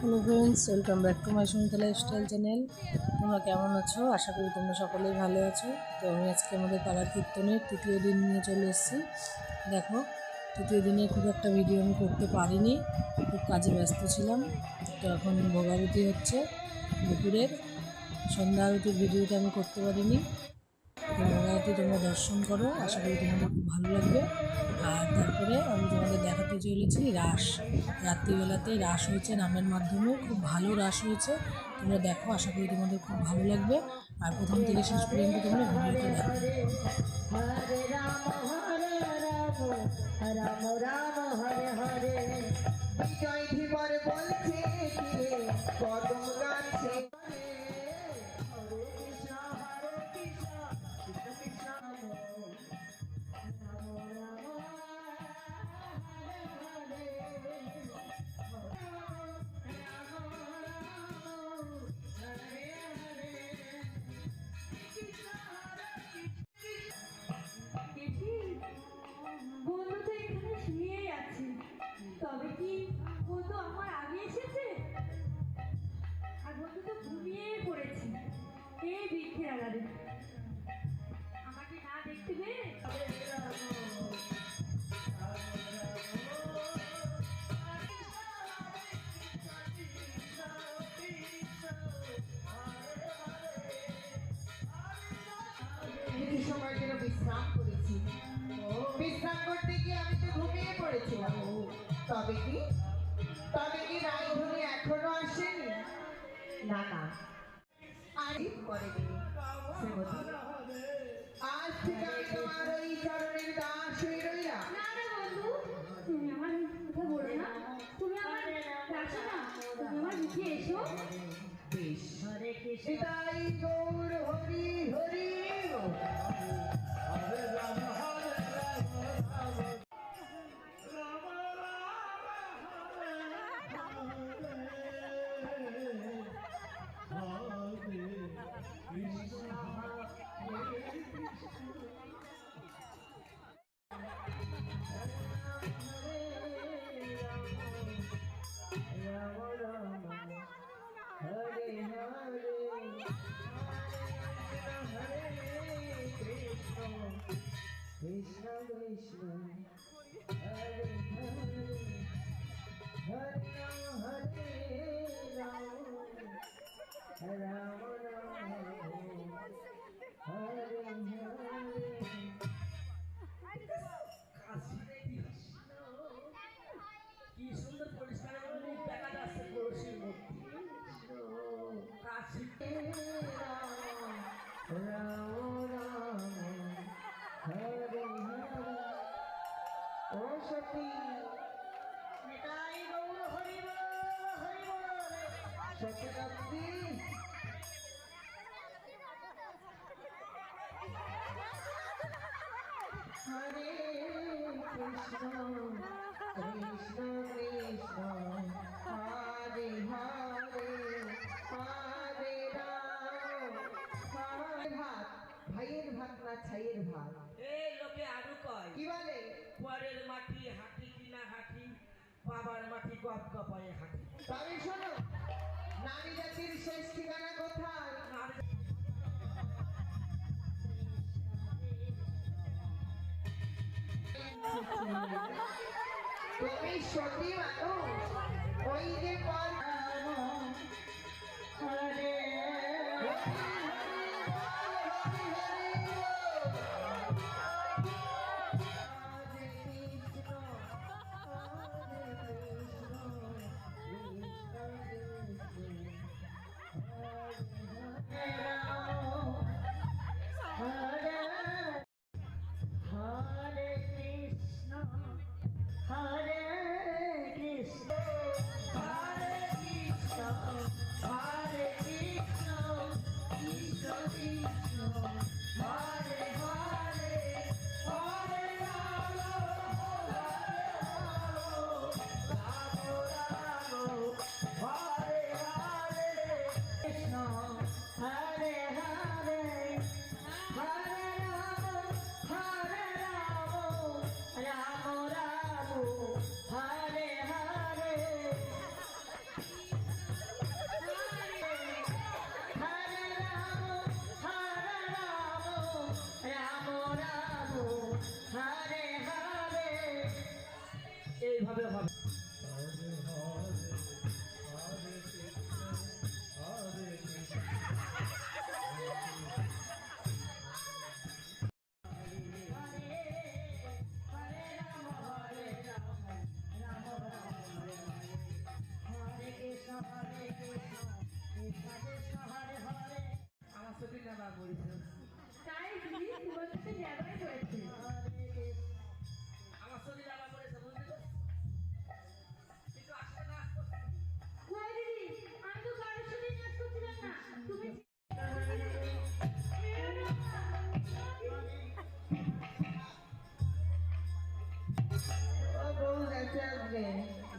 Hello friends welcome back to my Sumita lifestyle channel তোমরা কেমন আছো? আশা করি তোমরা সকলেই ভালো আছো। তো আমি আজকে আমাদের পাড়ার কীর্তনের তৃতীয় দিন নিয়ে চলে এসেছি। দেখো, তৃতীয় দিনে খুব একটা ভিডিও আমি করতে পারিনি, খুব কাজে ব্যস্ত ছিলাম। তো এখন ভোগাবতী হচ্ছে, দুপুরের। সন্ধ্যা আরতির ভিডিওটা আমি করতে পারিনি। তো তোমরা দর্শন করো। আশা করি তোমাদের খুব ভালো লাগবে। আর তারপরে আমি তোমাদের দেখাতে চলেছি রাস। রাত্রিবেলাতে রাস হয়েছে নামের মাধ্যমে। খুব ভালো রাস হয়েছে। তোমরা দেখো, আশা করি তোমাদের খুব ভালো লাগবে। আর প্রথম থেকে শেষ পর্যন্ত তোমরা ভিডিওটা দেখো। রাম রাম, হরে হরে। বিজয় বলছে কি বন্ধু আমার আগে এসেছে? আর বন্ধু তো ঘুমিয়ে পড়েছে। এই বৃক্ষের আড়ালে আমাকে না দেখতে পেয়ে? তবে কি? তবে কি রায়ধনী এখনও আসেনি? না না। আরে পরে আজ থেকে আমি তোমার ওই চরণের দাস হয়ে রইলাম। না না বন্ধু। তুমি আমার কথা বলো না। তুমি আমার না। তুমি আমার মুখে এসো। বেশ। হরে কৃষ্ণ তাই গৌর কৃষ্ণ কৃষ্ণ সত্যি হরে কৃষ্ণ কৃষ্ণ কৃষ্ণ হরে হরে ভাত ভাইয়ের ভাত ছাইয়ের ভাত এই লোকে আরও কয় কি বলে পরের মাটি হাঁটি কিনা হাঁটি বাবার মাটি গপ গপায়ে হাঁটি তবে শোনো নারী জাতির শেষ ঠিকানা কোথায়? তুমি সতী মানুষ ওই যে পর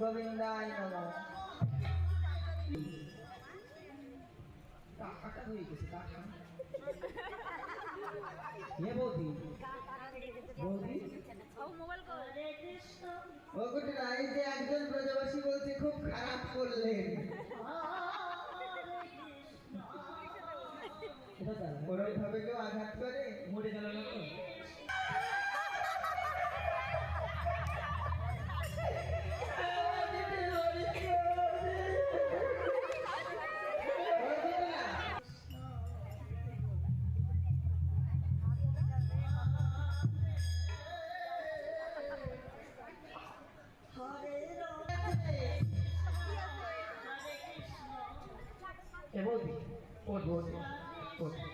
গোবিন্দায় নমঃ একজন ব্রজবাসী বলছে খুব খারাপ করলেন। ওরম ভাবে কেউ আঘাত করে মরে গেল। না Por.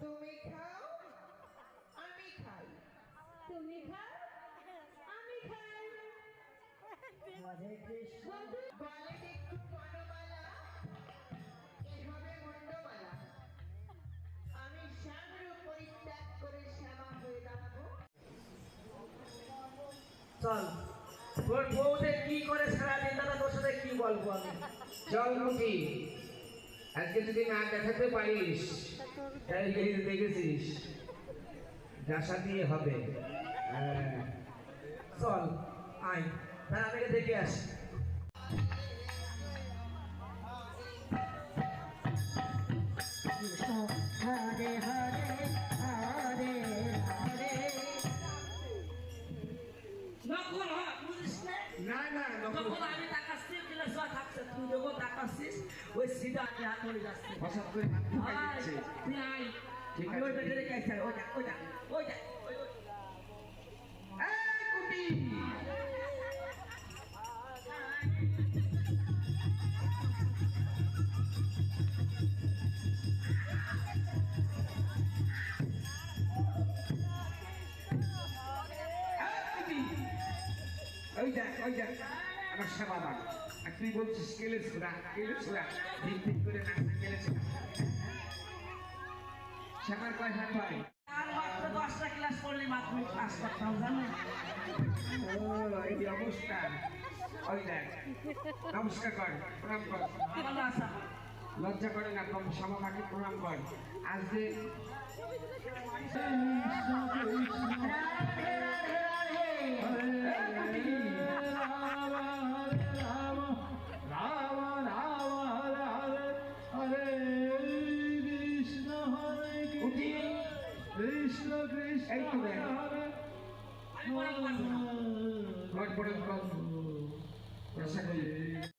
তুমি খাও আমি খাই। তুমি খাও আমি খাই। হরে কৃষ্ণ গলে একটু বনমালা এভাবে মুন্ডমালা। আমি শ্যামরূপ পরিত্যাগ করে শ্যামা হয়ে দাঁড়াবো। চল। তোর বউদের কি করে সারাদিন দাদা তোর সাথে কি বলব আমি চল মুখি আজকে যদি না দেখাতে পারিস যে দেখেছিস। ডাসা দিয়ে হবে। হ্যাঁ। চল আয়। তার আমাকে দেখে আসি। হরে হরে হরে হরে। হয় না? না না দিলে সব থাকছে তুই যখন তাকাচ্ছিস ওই সিধা যাচ্ছি করে আমি ওই আছে। বেটে রেখে আসছি ওইটা ওইটা ওইটা ওইটা এই কুটি ওই দেখ ওই আমার সেবাদান আর তুই বলছিস কেলে ছোড়া কেলে ছোড়া। দিক দিক করে নাচতে কেলে ছোড়া। সেবার কয় হাত হয়? আর মাত্র দশটা ক্লাস করলে মাধ্যমিক পাস করতাম জানো? ও এই যে অবস্থা। ওই দেখ নমস্কার কর প্রণাম কর। ভালো আসা লজ্জা করে না কম সমাপাকে প্রণাম কর। আজ যে Lord, put him from Rasakul.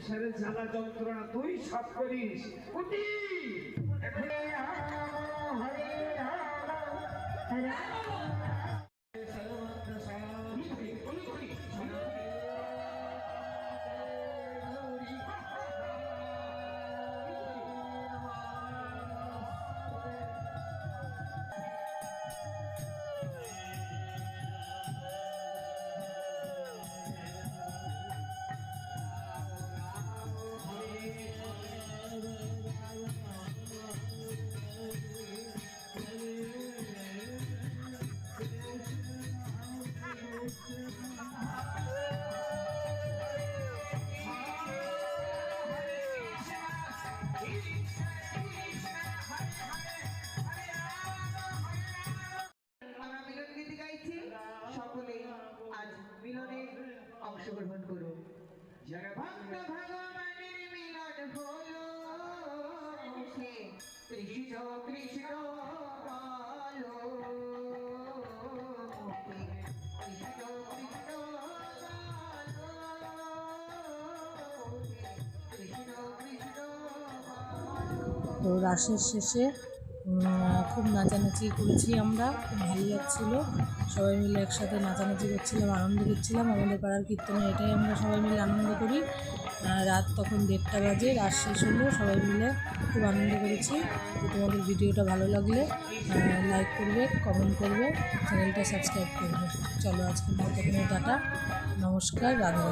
সংসারে জ্বালা যন্ত্রণা তুই সব করিস উঠি এখন রাম। তো রাসের শেষে খুব নাচানাচি করেছি আমরা, খুব ভালো লাগছিল। সবাই মিলে একসাথে নাচানাচি করছিলাম, আনন্দ করছিলাম। আমাদের পাড়ার কীর্তনে এটাই আমরা সবাই মিলে আনন্দ করি। রাত তখন দেড়টা বাজে, রাত শেষ হলো, সবাই মিলে খুব আনন্দ করেছি। তোমাদের ভিডিওটা ভালো লাগলে লাইক করবে কমেন্ট করবে, চ্যানেলটা সাবস্ক্রাইব করবে। চলো আজকে মতো টাটা। নমস্কার রাধে।